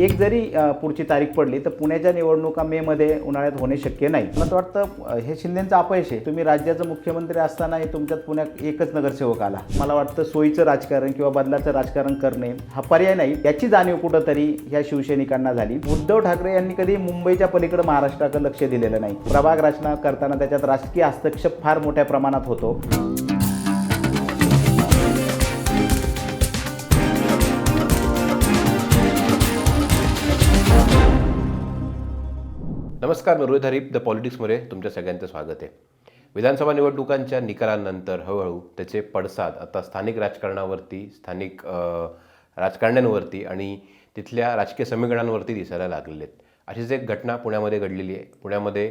एक जरी पुढची तारीख पडली तर पुण्याच्या निवडणुका मे मध्ये उन्हाळ्यात होणे शक्य नाही. मला तर वाटतं हे शिंदेचं अपयश आहे. तुम्ही राज्याचं मुख्यमंत्री असतानाही तुमच्यात पुण्यात एकच नगरसेवक आला. मला वाटतं सोयीचं राजकारण किंवा बदलाचं राजकारण करणे हा पर्याय नाही. याची जाणीव कुठंतरी ह्या शिवसैनिकांना झाली. उद्धव ठाकरे यांनी कधी मुंबईच्या पलीकडे महाराष्ट्राकडे लक्ष दिलेलं नाही. प्रभाग रचना करताना त्याच्यात राजकीय हस्तक्षेप फार मोठ्या प्रमाणात होतो. नमस्कार मी रोहित हरीप द पॉलिटिक्समध्ये तुमच्या सगळ्यांचं स्वागत आहे. विधानसभा निवडणुकांच्या निकालानंतर हळूहळू त्याचे पडसाद आता स्थानिक राजकारणावरती स्थानिक राजकारण्यांवरती आणि तिथल्या राजकीय समीकरणांवरती दिसायला लागलेले आहेत. अशीच एक घटना पुण्यामध्ये घडलेली आहे. पुण्यामध्ये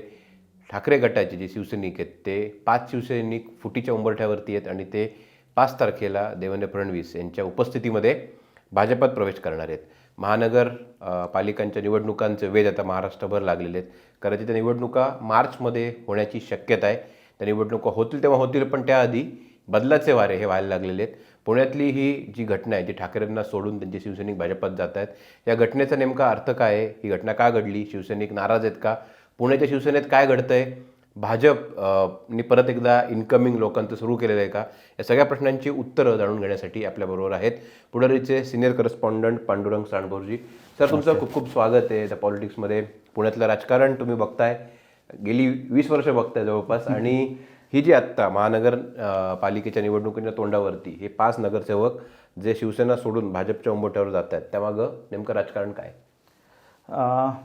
ठाकरे गटाचे जे शिवसैनिक आहेत ते पाच शिवसैनिक फुटीच्या उंबरठ्यावरती आहेत आणि ते पाच तारखेला देवेंद्र फडणवीस यांच्या उपस्थितीमध्ये भाजपात प्रवेश करणार आहेत. महानगर पालिकांच्या निवडणुकांचे वेध आता महाराष्ट्रभर लागलेले आहेत. कदाचित त्या निवडणुका मार्चमध्ये होण्याची शक्यता आहे. त्या निवडणुका होतील तेव्हा होतील पण त्याआधी बदलाचे वारे हे व्हायला लागलेले आहेत. पुण्यातली ही जी घटना आहे जी ठाकरेंना सोडून त्यांचे शिवसैनिक भाजपात जात आहेत या घटनेचा नेमका अर्थ काय आहे? ही घटना का घडली? शिवसैनिक नाराज आहेत का? पुण्याच्या शिवसेनेत काय घडतं आहे अ, नी परत एकदा इन्कमिंग लोकांचं सुरू केलेलं आहे का? या सगळ्या प्रश्नांची उत्तरं जाणून घेण्यासाठी आपल्याबरोबर आहेत पुढारीचे सिनियर करस्पॉन्डंट पांडुरंग सांडभोरजी सर तुमचं खूप खूप स्वागत आहे त्या पॉलिटिक्समध्ये पुण्यातलं राजकारण तुम्ही बघताय. गेली वीस वर्ष बघताय जवळपास. आणि ही जी आत्ता महानगर पालिकेच्या निवडणुकीच्या तोंडावरती हे पाच नगरसेवक जे शिवसेना सोडून भाजपच्या उंबरठ्यावर जात आहेत त्यामागं नेमकं राजकारण काय?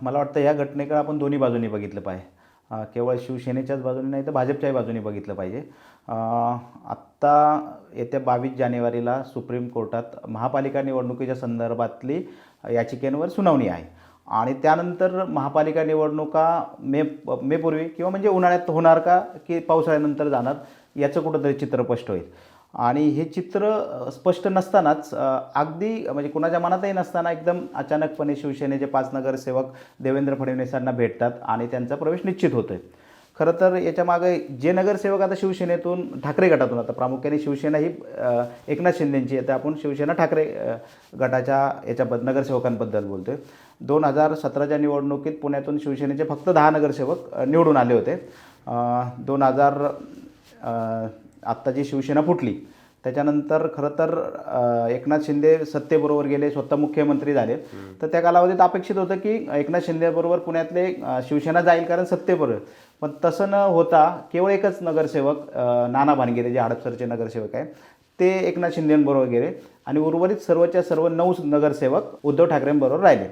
मला वाटतं या घटनेकडे आपण दोन्ही बाजूनी बघितलं पाहिजे केवळ शिवसेनेच्याच बाजूने नाही तर भाजपच्याही बाजूने बघितलं पाहिजे. आत्ता येत्या बावीस जानेवारीला सुप्रीम कोर्टात महापालिका निवडणुकीच्या संदर्भातली याचिकेंवर सुनावणी आहे. आणि त्यानंतर महापालिका निवडणुका मे मेपूर्वी किंवा म्हणजे उन्हाळ्यात होणार का की पावसाळ्यानंतर जाणार याचं कुठंतरी चित्र स्पष्ट होईल. आणि हे चित्र स्पष्ट नसतानाच अगदी म्हणजे कुणाच्या मनातही नसताना एकदम अचानकपणे शिवसेनेचे पाच नगरसेवक देवेंद्र फडणवीसांना भेटतात आणि त्यांचा प्रवेश निश्चित होतो आहे खरं तर याच्यामागे जे नगरसेवक आता शिवसेनेतून ठाकरे गटातून आता प्रामुख्याने शिवसेना ही एकनाथ शिंदेंची आता आपण शिवसेना ठाकरे गटाच्या गटाच्या याच्याबद्दल नगरसेवकांबद्दल बोलतो आहे दोन हजार सतराच्या निवडणुकीत पुण्यातून शिवसेनेचे फक्त दहा नगरसेवक निवडून आले होते. दोन हजार अ, आत्ता जी शिवसेना फुटली त्याच्यानंतर खरं तर एकनाथ शिंदे सत्तेबरोबर गेले स्वतः मुख्यमंत्री झाले. तर त्या कालावधीत अपेक्षित होतं की एकनाथ शिंदेबरोबर पुण्यातले शिवसेना जाईल कारण सत्तेबरोबर पण तसं न होता केवळ एकच नगरसेवक नाना भानगिरे जे हडपसरचे नगरसेवक आहे ते एकनाथ शिंदेबरोबर गेले आणि उर्वरित सर्वच्या सर्व नऊ नगरसेवक उद्धव ठाकरेंबरोबर राहिले.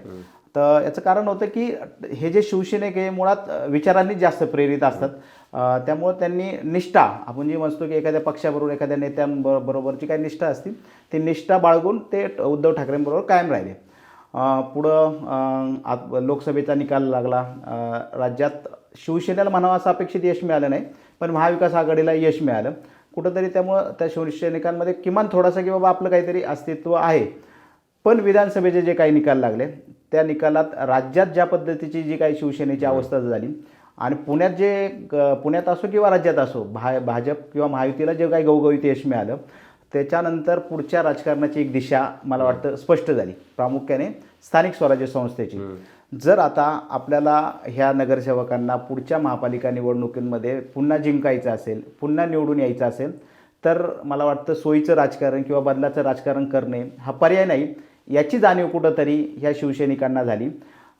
तर याचं कारण होतं की हे जे शिवसैनिक हे मुळात विचारांनीच जास्त प्रेरित असतात. त्यामुळं त्यांनी निष्ठा आपण जी म्हणतो की एखाद्या पक्षाबरोबर एखाद्या नेत्यांबरोबरची काही निष्ठा असतील ती निष्ठा बाळगून ते उद्धव ठाकरेंबरोबर कायम राहिले. पुढं आत लोकसभेचा निकाल लागला. राज्यात शिवसेनेला म्हणावं असं अपेक्षित यश मिळालं नाही पण महाविकास आघाडीला यश मिळालं. कुठंतरी त्यामुळं त्या शिवसैनिकांमध्ये किमान थोडासा की बाबा आपलं काहीतरी अस्तित्व आहे. पण विधानसभेचे जे काही निकाल लागले त्या निकालात राज्यात ज्या पद्धतीची जी काही शिवसेनेची अवस्था झाली आणि पुण्यात जे पुण्यात असो किंवा राज्यात असो भा भाजप किंवा महायुतीला जे काही गवगवीत यश मिळालं त्याच्यानंतर पुढच्या राजकारणाची एक दिशा मला वाटतं स्पष्ट झाली. प्रामुख्याने स्थानिक स्वराज्य संस्थेची. जर आता आपल्याला ह्या नगरसेवकांना पुढच्या महापालिका निवडणुकींमध्ये पुन्हा जिंकायचं असेल पुन्हा निवडून यायचं असेल तर मला वाटतं सोयीचं राजकारण किंवा बदलाचं राजकारण करणे हा पर्याय नाही. याची जाणीव कुठंतरी ह्या शिवसैनिकांना झाली.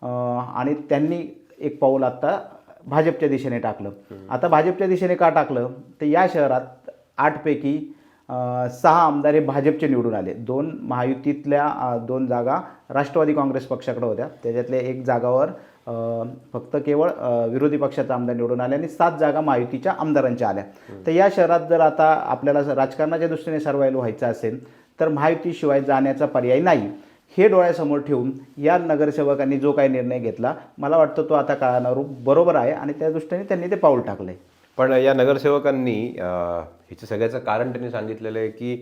आणि त्यांनी एक पाऊल आत्ता भाजपच्या दिशेने टाकलं. आता भाजपच्या दिशेने का टाकलं? तर या शहरात आठपैकी सहा आमदार हे भाजपचे निवडून आले. दोन महायुतीतल्या दोन जागा राष्ट्रवादी काँग्रेस पक्षाकडे होत्या. त्याच्यातल्या एक जागावर फक्त केवळ विरोधी पक्षाचा आमदार निवडून आले आणि सात जागा महायुतीच्या आमदारांच्या आल्या. तर या शहरात जर आता आपल्याला राजकारणाच्या दृष्टीने सर्वायला व्हायचं असेल तर महायुतीशिवाय जाण्याचा पर्याय नाही. हे डोळ्यासमोर ठेवून या नगरसेवकांनी जो काही निर्णय घेतला मला वाटतं तो आता काळानुरूप बरोबर आहे आणि त्या दृष्टीने त्यांनी ते पाऊल टाकलं आहे पण या नगरसेवकांनी ह्याचं सगळ्याचं कारण त्यांनी सांगितलेलं आहे की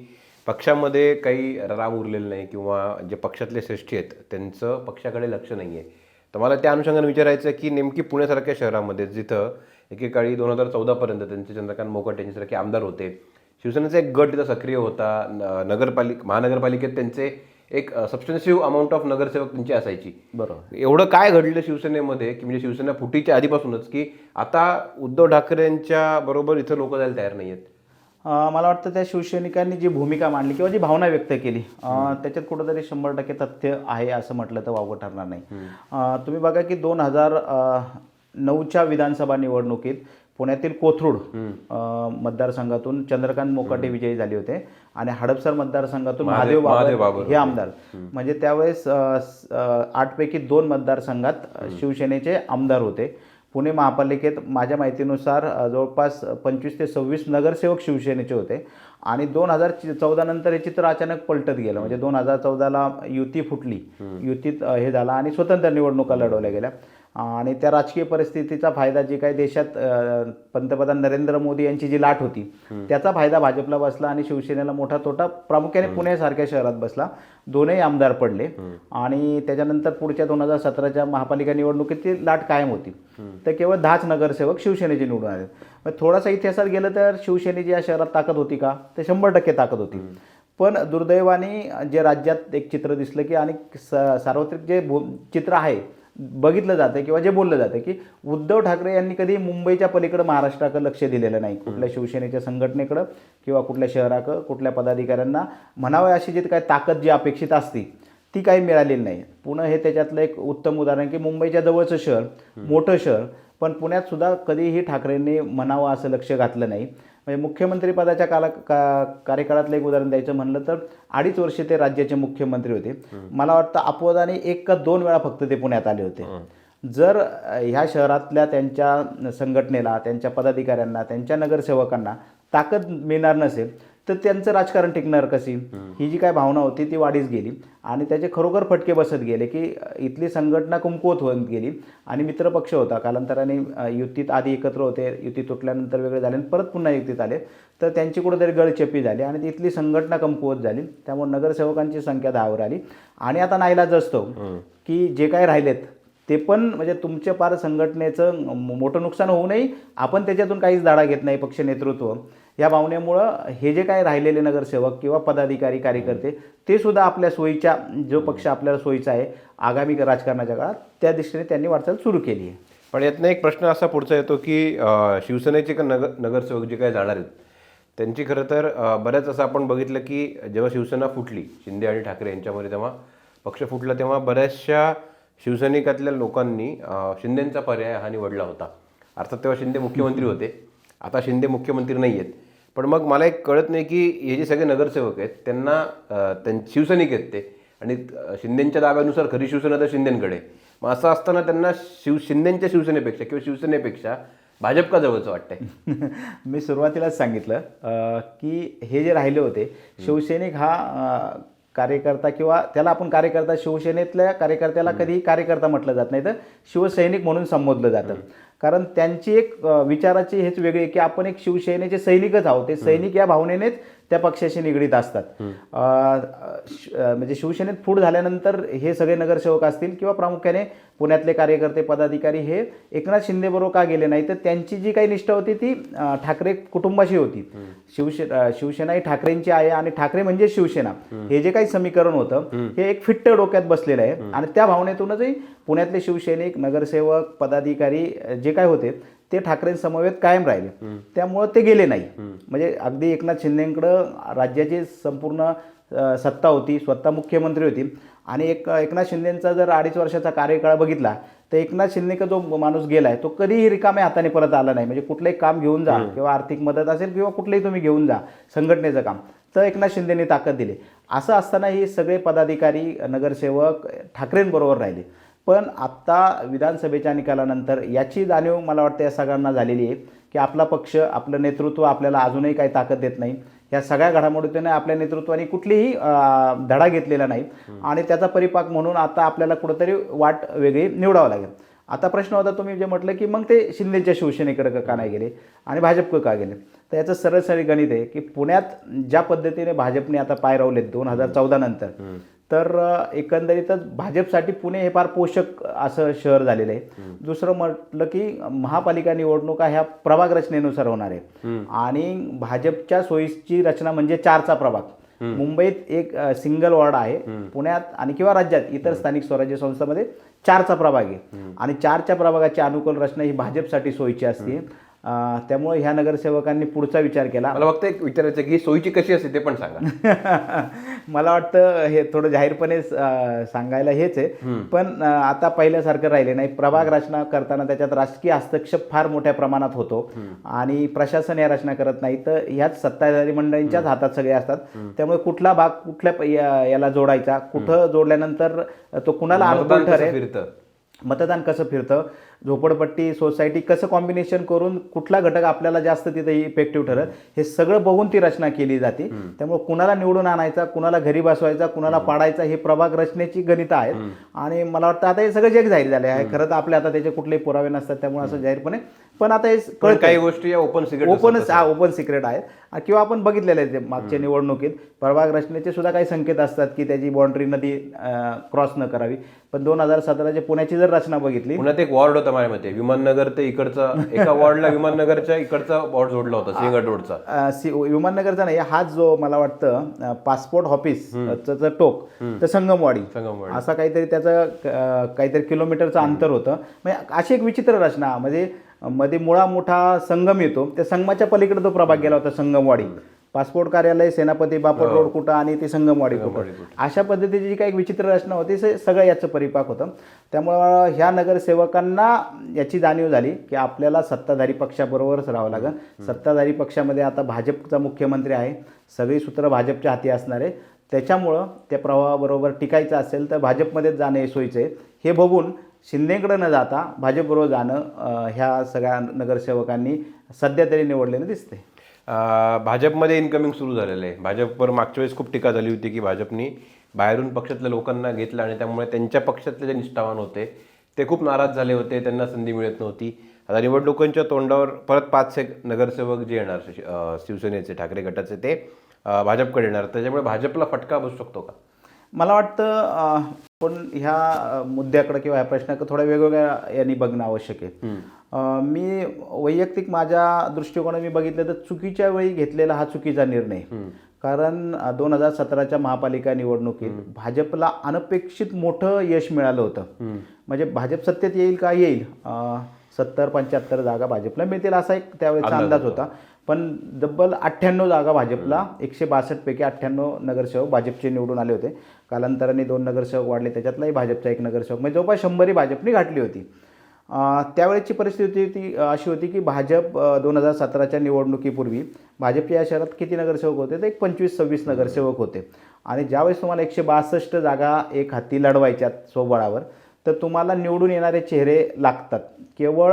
पक्षामध्ये काही राम उरलेलं नाही किंवा जे पक्षातले श्रेष्ठी आहेत त्यांचं पक्षाकडे लक्ष नाही आहे. तर मला त्या अनुषंगाने विचारायचं की नेमकी पुण्यासारख्या शहरामध्ये जिथं एकेकाळी दोन हजार चौदापर्यंत त्यांचे चंद्रकांत मोकट यांच्यासारखे आमदार होते शिवसेनेचा एक गट तिथं सक्रिय होता न- नगरपालिक महानगरपालिकेत त्यांचे एक सबस्टन्सिव्ह अमाऊंट ऑफ नगरसेवक त्यांची असायची. बरोबर. एवढं काय घडलं शिवसेनेमध्ये की म्हणजे शिवसेना फुटीच्या आधीपासूनच की आता उद्धव ठाकरेंच्या बरोबर इथं लोक जायला तयार नाही आहेत मला वाटतं त्या शिवसैनिकांनी जी भूमिका मांडली किंवा जी भावना व्यक्त केली त्याच्यात कुठंतरी शंभर टक्के तथ्य आहे असं म्हटलं तर वावगं ठरणार नाही. तुम्ही बघा की दोन हजार नऊच्या विधानसभा निवडणुकीत पुण्यातील कोथरूड मतदारसंघातून चंद्रकांत मोकाटे विजयी झाले होते. आणि हडपसर मतदारसंघातून महादेव- बाबर हे आमदार. म्हणजे त्यावेळेस आठपैकी दोन मतदारसंघात शिवसेनेचे आमदार होते. पुणे महापालिकेत माझ्या माहितीनुसार जवळपास पंचवीस ते सव्वीस नगरसेवक शिवसेनेचे होते. आणि दोन हजार चौदा नंतर हे चित्र अचानक पलटत गेलं. म्हणजे दोन हजार चौदाला युती फुटली. युतीत हे झालं आणि स्वतंत्र निवडणुका लढवल्या गेल्या. आणि त्या राजकीय परिस्थितीचा फायदा जी काही देशात पंतप्रधान नरेंद्र मोदी यांची जी लाट होती त्याचा फायदा भाजपला बसला आणि शिवसेनेला मोठा तोटा प्रामुख्याने पुण्यासारख्या शहरात बसला. दोनही आमदार पडले. आणि त्याच्यानंतर पुढच्या दोन हजार सतराच्या महापालिका निवडणुकीत ती लाट कायम होती. तर केवळ दहाच नगरसेवक शिवसेनेचे निवडून आले. मग थोडासा इतिहासात गेलं तर शिवसेनेची या शहरात ताकद होती का? ते शंभर टक्के ताकद होती. पण दुर्दैवाने जे राज्यात एक चित्र दिसलं की आणि सार्वत्रिक जे भू चित्र आहे बघितलं जातं किंवा जे बोललं जातं की उद्धव ठाकरे यांनी कधी मुंबईच्या पलीकडे महाराष्ट्राकडे लक्ष दिलेलं नाही. कुठल्या शिवसेनेच्या संघटनेकडं किंवा कुठल्या शहराकडं कुठल्या पदाधिकाऱ्यांना म्हणावं अशी जी काय ताकद जी अपेक्षित असती ती काही मिळालेली नाही. पुणे हे त्याच्यातलं एक उत्तम उदाहरण की मुंबईच्या जवळचं शहर मोठं शहर पण पुण्यात सुद्धा कधीही ठाकरेंनी म्हणावं असं लक्ष घातलं नाही. म्हणजे मुख्यमंत्री पदाच्या काला का कार्यकाळातलं एक उदाहरण द्यायचं म्हणलं तर अडीच वर्षे ते राज्याचे मुख्यमंत्री होते. मला वाटतं अपवादाने एक का दोन वेळा फक्त ते पुण्यात आले होते. जर ह्या शहरातल्या त्यांच्या संघटनेला त्यांच्या पदाधिकाऱ्यांना त्यांच्या नगरसेवकांना ताकद मिळणार नसेल तर त्यांचं राजकारण टिकणार कशी? ही जी काय भावना होती ती वाढीच गेली. आणि त्याचे खरोखर फटके बसत गेले की इथली संघटना कमकुवत होत गेली. आणि मित्रपक्ष होता. कालांतराने युतीत आधी एकत्र होते. युती तुटल्यानंतर वेगळे झाले आणि परत पुन्हा युतीत आले. तर त्यांची कुठेतरी गळचेपी झाली आणि इथली संघटना कमकुवत झाली. त्यामुळे नगरसेवकांची संख्या दहावर आली. आणि आता नाईलाज असतो की जे काय राहिलेत ते पण म्हणजे तुमच्या पार संघटनेचं मोठं नुकसान होऊ नये. आपण त्याच्यातून काहीच धाडा घेत नाही पक्ष नेतृत्व. या भावनेमुळं हे जे काय राहिलेले नगरसेवक किंवा पदाधिकारी कार्यकर्ते ते सुद्धा आपल्या सोयीच्या जो पक्ष आपल्याला सोयीचा आहे आगामी राजकारणाच्या काळात त्या दिशेने त्यांनी वाटचाल सुरू केली आहे. पण यातनं एक प्रश्न असा पुढचा येतो की शिवसेनेचे का नगर नगरसेवक जे काय जाणार आहेत त्यांची खरं तर बऱ्याच असं आपण बघितलं की जेव्हा शिवसेना फुटली शिंदे आणि ठाकरे यांच्यामध्ये तेव्हा पक्ष फुटला तेव्हा बऱ्याचशा शिवसैनिकातल्या लोकांनी शिंदेंचा पर्याय हा निवडला होता. अर्थात तेव्हा शिंदे मुख्यमंत्री होते. आता शिंदे मुख्यमंत्री नाही आहेत. पण मग मला एक कळत नाही की हे जे सगळे नगरसेवक आहेत त्यांना त्यां शिवसैनिक आहेत ते. आणि शिंदेंच्या दाव्यानुसार खरी शिवसेना तर शिंदेंकडे मग असं असताना त्यांना शिव शिंदेंच्या शिवसेनेपेक्षा किंवा शिवसेनेपेक्षा भाजप का जवळचं वाटतंय. मी सुरुवातीलाच सांगितलं की हे जे राहिले होते शिवसैनिक हा कार्यकर्ता किंवा त्याला आपण कार्यकर्ता शिवसेनेतल्या कार्यकर्त्याला कधीही कार्यकर्ता म्हटलं जात नाही तर शिवसैनिक म्हणून संबोधलं जातं. कारण त्यांची एक विचाराची हेच वेगळी आहे की आपण एक शिवसेनेचे सैनिकच आहोत. ते सैनिक या भावनेनेच त्या पक्षाशी निगडीत असतात. म्हणजे शिवसेनेत फूट झाल्यानंतर हे सगळे नगरसेवक असतील किंवा प्रामुख्याने पुण्यातले कार्यकर्ते पदाधिकारी हे एकनाथ शिंदेबरोबर का गेले नाही तर त्यांची जी काही निष्ठा होती ती ठाकरे कुटुंबाशी होती. शिवसे शिवसेना ही ठाकरेंची आहे आणि ठाकरे म्हणजे शिवसेना. हे जे काही समीकरण होतं हे एक फिट्ट डोक्यात बसलेलं आहे. आणि त्या भावनेतूनचही पुण्यातले शिवसैनिक नगरसेवक पदाधिकारी जे काय होते ते ठाकरेंसमवेत कायम राहिले. त्यामुळं ते गेले नाही. म्हणजे अगदी एकनाथ शिंदेकडं राज्याची संपूर्ण सत्ता होती स्वतः मुख्यमंत्री होती. आणि एक एकनाथ शिंदेचा जर अडीच वर्षाचा कार्यकाळ बघितला तर एकनाथ शिंदे का जो माणूस गेलाय तो कधीही रिकाम्या हाताने परत आला नाही. म्हणजे कुठलंही काम घेऊन जा किंवा आर्थिक मदत असेल किंवा कुठलंही तुम्ही घेऊन जा संघटनेचं काम. तर एकनाथ शिंदेने ताकद दिली. असं असताना हे सगळे पदाधिकारी नगरसेवक ठाकरेंबरोबर राहिले. पण आत्ता विधानसभेच्या निकालानंतर याची जाणीव मला वाटतं या सगळ्यांना झालेली आहे की आपला पक्ष आपलं नेतृत्व आपल्याला अजूनही काही ताकद देत नाही. या सगळ्या घडामोडीने आपल्या नेतृत्वाने कुठलीही धडा घेतलेला नाही. आणि त्याचा परिपाक म्हणून आता आपल्याला कुठंतरी वाट वेगळी निवडावं लागेल. आता प्रश्न होता तुम्ही जे म्हटलं की मग ते शिंदेच्या शिवसेनेकडे का- का नाही गेले आणि भाजपकडे का गेले? तर याचं सरळ सरळ गणित आहे की पुण्यात ज्या पद्धतीने भाजपने आता पाय रावलेत दोन हजार चौदा नंतर तर एकंदरीतच भाजपसाठी पुणे हे फार पोषक असं शहर झालेलं आहे. दुसरं म्हटलं की महापालिका निवडणुका ह्या प्रभाग रचनेनुसार होणार आहे आणि भाजपच्या सोयीची रचना म्हणजे चारचा प्रभाग. मुंबईत एक सिंगल वॉर्ड आहे. पुण्यात आणि किंवा राज्यात इतर स्थानिक स्वराज्य संस्थांमध्ये चारचा प्रभाग आहे. आणि चारच्या प्रभागाची अनुकूल रचना ही भाजपसाठी सोयीची असते. त्यामुळे ह्या नगरसेवकांनी पुढचा विचार केला. मला फक्त एक विचारायचं की सोयीची कशी असते ते पण सांगा. मला वाटतं हे थोडं जाहीरपणे सांगायला हेच आहे. पण आता पहिल्यासारखं राहिले नाही. प्रभाग रचना करताना त्याच्यात राजकीय हस्तक्षेप फार मोठ्या प्रमाणात होतो. आणि प्रशासन या रचना करत नाही. तर ह्याच सत्ताधारी मंडळींच्याच हातात सगळे असतात. त्यामुळे कुठला भाग कुठल्या याला जोडायचा? कुठं जोडल्यानंतर तो कुणाला अनुकूल ठरेल? मतदान कसं फिरतं झोपडपट्टी सोसायटी कसं कॉम्बिनेशन करून कुठला घटक आपल्याला जास्त तिथे इफेक्टिव्ह ठरत हे सगळं बघून ती रचना केली जाते. त्यामुळे कुणाला निवडून आणायचा कुणाला घरी बसवायचा कुणाला पाडायचा हे प्रभाग रचनेची गणितं आहेत. आणि मला वाटतं आता हे सगळं जग जाहीर झाले आहे खरं तर आपल्या आता त्याचे कुठलेही पुरावे नसतात त्यामुळे असं जाहीरपणे पण आता हे कळत काही गोष्टी या ओपन सिक्रेट ओपनच ओपन सिक्रेट आहेत. किंवा आपण बघितलेले आहे ते मागच्या निवडणुकीत. प्रभाग रचनेचे सुद्धा काही संकेत असतात की त्याची बाउंड्री नदी क्रॉस न करावी. पण दोन हजार सतराच्या पुण्याची जर रचना बघितली पुण्यात एक वॉर्ड होता माझ्या मते. विमाननगर ते इकडचा एका वॉर्डला विमाननगरच्या इकडचा वॉर्ड जोडला होता सिंहगड रोडचा विमाननगरचा नाही हाच जो मला वाटतं पासपोर्ट ऑफिसचं टोक तर संगमवाडी. संगमवाडी. असा काहीतरी त्याचं काहीतरी किलोमीटरचं अंतर होतं. म्हणजे अशी एक विचित्र रचना म्हणजे मध्ये मुळा मोठा संगम येतो. त्या संगमाच्या पलीकडे तो प्रभाग गेला होता संगमवाडी. पासपोर्ट कार्यालय सेनापती बापट रोड कुठं आणि ते संगमवाडी कुठं. अशा पद्धतीची जी काही विचित्र रचना होती ते सगळं याचं परिपाक होतं. त्यामुळं ह्या नगरसेवकांना याची जाणीव झाली की आपल्याला सत्ताधारी पक्षाबरोबरच राहावं लागेल. सत्ताधारी पक्षामध्ये आता भाजपचा मुख्यमंत्री आहे. सगळी सूत्र भाजपच्या हाती असणार. आहे त्याच्यामुळं त्या प्रवाहाबरोबर टिकायचं असेल तर भाजपमध्येच जाणं हे सोयीचं आहे. हे बघून शिंदेकडं न जाता भाजपबरोबर जाणं ह्या सगळ्या नगरसेवकांनी सध्या तरी निवडलेलं दिसते भाजपमध्ये इन्कमिंग सुरू झालेलं आहे. भाजपवर मागच्या वेळेस खूप टीका झाली होती की भाजपनी बाहेरून पक्षातल्या लोकांना घेतलं आणि त्यामुळे त्यांच्या पक्षातले जे निष्ठावान होते ते खूप नाराज झाले होते त्यांना संधी मिळत नव्हती. आता निवडणुकांच्या तोंडावर परत पाच एक नगरसेवक जे येणार शि- शिवसेनेचे ठाकरे गटाचे ते भाजपकडे येणार. त्याच्यामुळे भाजपला फटका बसू शकतो का? मला वाटतं पण ह्या मुद्द्याकडे किंवा ह्या प्रश्नाकडे थोड्या वेगवेगळ्या यांनी बघणं आवश्यक आहे. मी वैयक्तिक माझ्या दृष्टिकोनाने मी बघितलं तर चुकीच्या वेळी घेतलेला हा चुकीचा निर्णय. कारण दोन हजार सतराच्या महापालिका निवडणुकीत भाजपला अनपेक्षित मोठं यश मिळालं होतं. म्हणजे भाजप सत्तेत येईल का? येईल. सत्तर पंच्याहत्तर जागा भाजपला मिळतील असा एक त्यावेळेचा अंदाज होता. पण डब्बल अठ्ठ्याण्णव जागा भाजपला एकशे बासष्टपैकी अठ्ठ्याण्णव नगरसेवक भाजपचे निवडून आले होते. कालांतराने दोन नगरसेवक वाढले त्याच्यातलाही भाजपचा एक नगरसेवक. म्हणजे जवळपास शंभरी भाजपने गाठली होती. त्यावेळेची परिस्थिती ती अशी होती की भाजप दोन हजार सतराच्या निवडणुकीपूर्वी भाजपच्या या शहरात किती नगरसेवक होते? तर एक पंचवीस सव्वीस नगरसेवक होते. आणि ज्यावेळेस तुम्हाला एकशे बासष्ट जागा एक हाती लढवायच्यात स्वबळावर तर तुम्हाला निवडून येणारे चेहरे लागतात. केवळ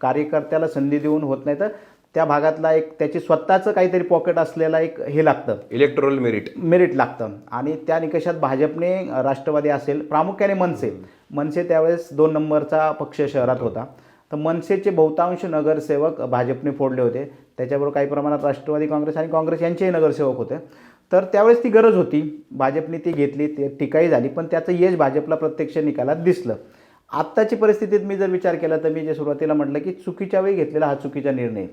कार्यकर्त्याला संधी देऊन होत नाही तर त्या भागातला एक त्याची स्वतःचं काहीतरी पॉकेट असलेला एक हे लागतं. इलेक्ट्रोल मेरिट मेरिट लागतं. आणि त्या निकषात भाजपने राष्ट्रवादी असेल प्रामुख्याने मनसे. मनसे त्यावेळेस दोन नंबरचा पक्ष शहरात होता. तर मनसेचे बहुतांश नगरसेवक भाजपने फोडले होते. त्याच्याबरोबर काही प्रमाणात राष्ट्रवादी काँग्रेस आणि काँग्रेस यांचेही नगरसेवक होते. तर त्यावेळेस ती गरज होती. भाजपने ती घेतली ते टीकाही झाली. पण त्याचं यश भाजपला प्रत्यक्ष निकालात दिसलं. आत्ताची परिस्थितीत मी जर विचार केला तर मी जे सुरुवातीला म्हटलं की चुकीच्या वेळी घेतलेला हा चुकीचा निर्णय.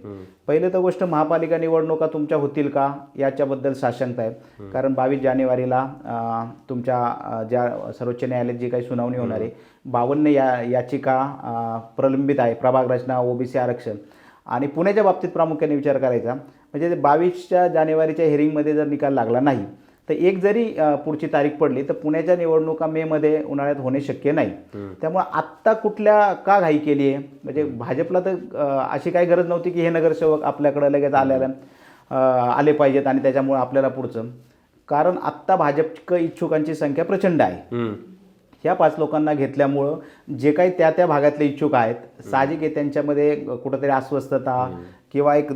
पहिलं तर गोष्ट महापालिका निवडणुका तुमच्या होतील का? याच्याबद्दल साशंकता आहे. कारण बावीस जानेवारीला तुमच्या ज्या सर्वोच्च न्यायालयात जी काही सुनावणी होणार आहे बावन्न या याचिका प्रलंबित आहे. प्रभाग रचना ओबीसी आरक्षण. आणि पुण्याच्या बाबतीत प्रामुख्याने विचार करायचा. म्हणजे बावीसच्या जानेवारीच्या हेरिंगमध्ये जर निकाल लागला नाही तर एक जरी पुढची तारीख पडली तर पुण्याच्या निवडणुका मेमध्ये उन्हाळ्यात होणे शक्य नाही. त्यामुळे आत्ता कुठल्या का घाई केली आहे? म्हणजे भाजपला तर अशी काही गरज नव्हती की हे नगरसेवक आपल्याकडे लगेच आल्याला आले पाहिजेत आणि त्याच्यामुळे आपल्याला पुढचं. कारण आत्ता भाजप इच्छुकांची संख्या प्रचंड आहे. ह्या पाच लोकांना घेतल्यामुळं जे काही त्या त्या भागातले इच्छुक आहेत साहजिक आहे त्यांच्यामध्ये कुठंतरी अस्वस्थता किंवा एक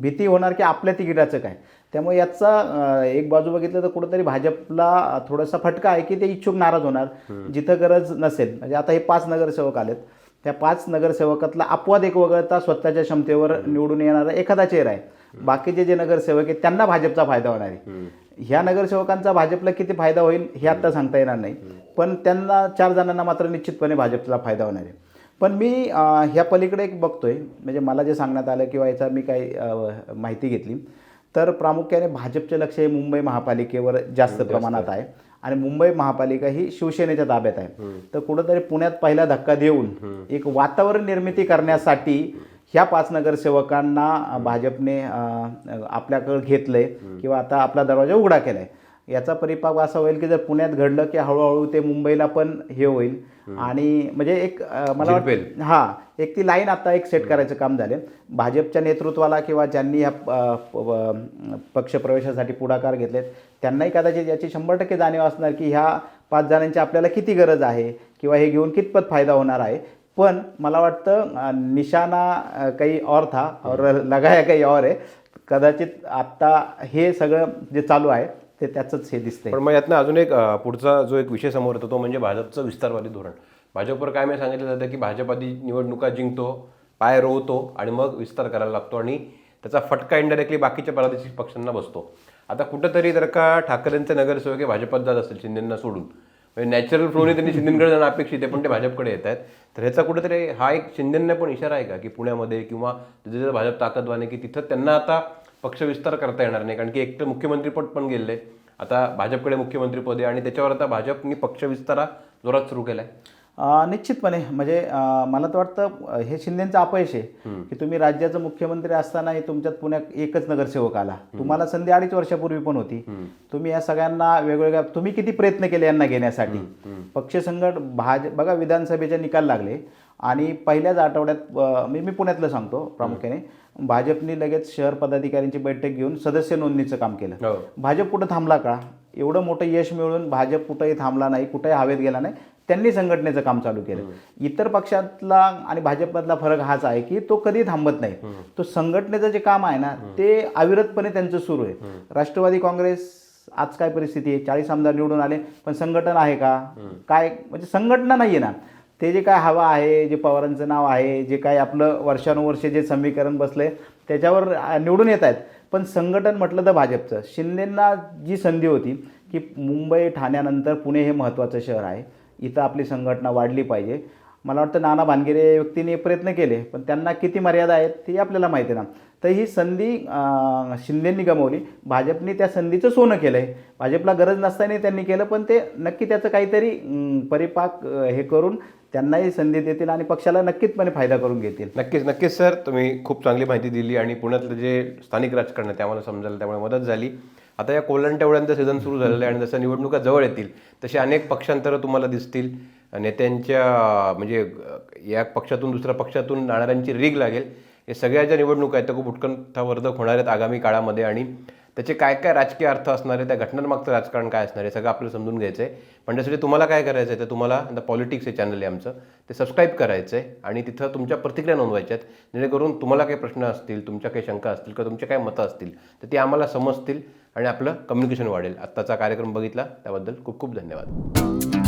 भीती होणार की आपल्या तिकिटाचं काय. त्यामुळे याचा एक बाजू बघितलं तर कुठंतरी भाजपला थोडासा फटका आहे की ते इच्छुक नाराज होणार जिथं गरज नसेल. म्हणजे आता हे पाच नगरसेवक आलेत. त्या पाच नगरसेवकातला अपवाद एक वगळता स्वतःच्या क्षमतेवर निवडून येणारा एखादा चेहरा आहे. बाकीचे जे नगरसेवक आहेत त्यांना भाजपचा फायदा होणार आहे. ह्या नगरसेवकांचा भाजपला किती फायदा होईल हे आता सांगता येणार नाही. पण त्यांना चार जणांना मात्र निश्चितपणे भाजपचा फायदा होणार आहे. पण मी ह्या पलीकडे एक बघतोय. म्हणजे मला जे सांगण्यात आलं किंवा याचा मी काही माहिती घेतली. तर प्रामुख्याने भाजपचे लक्ष हे मुंबई महापालिकेवर जास्त प्रमाणात आहे. आणि मुंबई महापालिका ही शिवसेनेच्या ताब्यात आहे. तर कुठंतरी पुण्यात पहिला धक्का देऊन एक वातावरण निर्मिती करण्यासाठी ह्या पाच नगरसेवकांना भाजपने आपल्याकडे घेतलंय किंवा आता आपला दरवाजा उघडा केलाय. याचा परिपाक असा होईल की जर पुण्यात घडलं की हळूहळू ते मुंबईला पण हे होईल. आणि म्हणजे एक मला. वाटतं हा एक ती लाईन आता एक सेट करायचं काम झाले भाजपच्या नेतृत्वाला किंवा ज्यांनी ह्या पक्षप्रवेशासाठी पुढाकार घेतलेत त्यांनाही कदाचित याची शंभर टक्के जाणीव असणार की ह्या पाच जणांची आपल्याला किती गरज आहे किंवा हे घेऊन कितपत फायदा होणार आहे. पण मला वाटतं निशाणा काही और था और लगाया काही और आहे. कदाचित आत्ता हे सगळं जे चालू आहे ते त्याचंच हे दिसतंय. पण मग यातनं अजून एक पुढचा जो एक विषय समोर येतो तो म्हणजे भाजपचं विस्तारवादी धोरण. भाजपवर काय मी सांगितलं जातं की भाजप आधी निवडणुका जिंकतो पाय रोवतो आणि मग विस्तार करायला लागतो आणि त्याचा फटका इंडायरेक्टली बाकीच्या प्रादेशिक पक्षांना बसतो. आता कुठंतरी जर का ठाकरेंचे नगरसेवक हे भाजपात जात असतील शिंदेंना सोडून म्हणजे नॅचरल फ्लोने त्यांनी शिंदेकडे जाणं अपेक्षित आहे पण ते भाजपकडे येत आहेत. तर ह्याचा कुठेतरी हा एक शिंदेंना पण इशारा आहे का की पुण्यामध्ये किंवा तिथे जर भाजप ताकदवाने की तिथं त्यांना आता पक्षविस्तार करता येणार नाही? कारण की एक तर मुख्यमंत्रीपद पण गेले आता भाजपकडे मुख्यमंत्रीपद आहे आणि त्याच्यावर आता भाजपनी पक्षविस्तारा जोरात सुरू केला आहे निश्चितपणे. म्हणजे मला तर वाटतं हे शिंदेचं अपयश आहे की तुम्ही राज्याचं मुख्यमंत्री असतानाही तुमच्यात पुण्यात एकच नगरसेवक आला. तुम्हाला संधी अडीच वर्षापूर्वी पण होती. तुम्ही या सगळ्यांना वेगवेगळ्या तुम्ही किती प्रयत्न केले यांना घेण्यासाठी? पक्ष संघट भाज बघा विधानसभेचे निकाल लागले आणि पहिल्याच आठवड्यात मी मी पुण्यातलं सांगतो प्रामुख्याने. भाजपने लगेच शहर पदाधिकाऱ्यांची बैठक घेऊन सदस्य नोंदणीचं काम केलं. हो. भाजप कुठं थांबला का? एवढं मोठं यश मिळून भाजप कुठंही थांबला नाही कुठंही हवेत गेला नाही. त्यांनी संघटनेचं काम चालू केलं. इतर पक्षातला आणि भाजपमधला फरक हाच आहे की तो कधी थांबत नाही. तो संघटनेचं जे काम आहे ना ते अविरतपणे त्यांचं सुरू आहे. राष्ट्रवादी काँग्रेस आज काय परिस्थिती आहे? चाळीस आमदार निवडून आले पण संघटन आहे का? काय म्हणजे संघटना नाही आहे ना. ते जे काय हवा आहे जे पवारांचं नाव आहे जे काय आपलं वर्षानुवर्षे जे समीकरण बसले त्याच्यावर निवडून येत आहेत. पण संघटन म्हटलं तर भाजपचं. शिंदेंना जी संधी होती की मुंबई ठाण्यानंतर पुणे हे महत्त्वाचं शहर आहे. इथं आपली संघटना वाढली पाहिजे. मला वाटतं नाना भानगिरे व्यक्तीने प्रयत्न केले पण त्यांना किती मर्यादा आहेत ते आपल्याला माहिती आहे ना. तर ही संधी शिंदेंनी गमावली. भाजपने त्या संधीचं सोनं केलं आहे भाजपला गरज नसताना त्यांनी केलं पण ते नक्की त्याचं काहीतरी परिपाक हे करून त्यांनाही संधी देतील आणि पक्षाला नक्कीचपणे फायदा करून घेतील. नक्कीच नक्कीच सर. तुम्ही खूप चांगली माहिती दिली आणि पुण्यातलं जे स्थानिक राजकारण आहे ते आम्हाला समजायला त्यामुळे मदत झाली. आता या कोलण सीझन सुरू झालेलं आहे आणि जसं निवडणुका जवळ येतील तसे अनेक पक्षांतरं तुम्हाला दिसतील. नेत्यांच्या म्हणजे या पक्षातून दुसऱ्या पक्षातून जाणाऱ्यांची रीग लागेल. हे सगळ्या ज्या निवडणुका आहेत त्या खूप उत्कंठावर्धक होणार आहेत आगामी काळामध्ये आणि त्याचे काय काय राजकीय अर्थ असणार आहे त्या घटनांमागचं राजकारण काय असणार आहे सगळं आपल्याला समजून घ्यायचं आहे. पण त्यासाठी तुम्हाला काय करायचं आहे तर तुम्हाला द पॉलिटिक्स हे चॅनल आहे आमचं. ते सबस्क्राईब करायचं आहे आणि तिथं तुमच्या प्रतिक्रिया नोंदवायच्या आहेत. जेणेकरून तुम्हाला काही प्रश्न असतील तुमच्या काही शंका असतील किंवा तुमच्या काही मतं असतील तर ती आम्हाला समजतील आणि आपलं कम्युनिकेशन वाढेल. आत्ताचा कार्यक्रम बघितला त्याबद्दल खूप खूप धन्यवाद.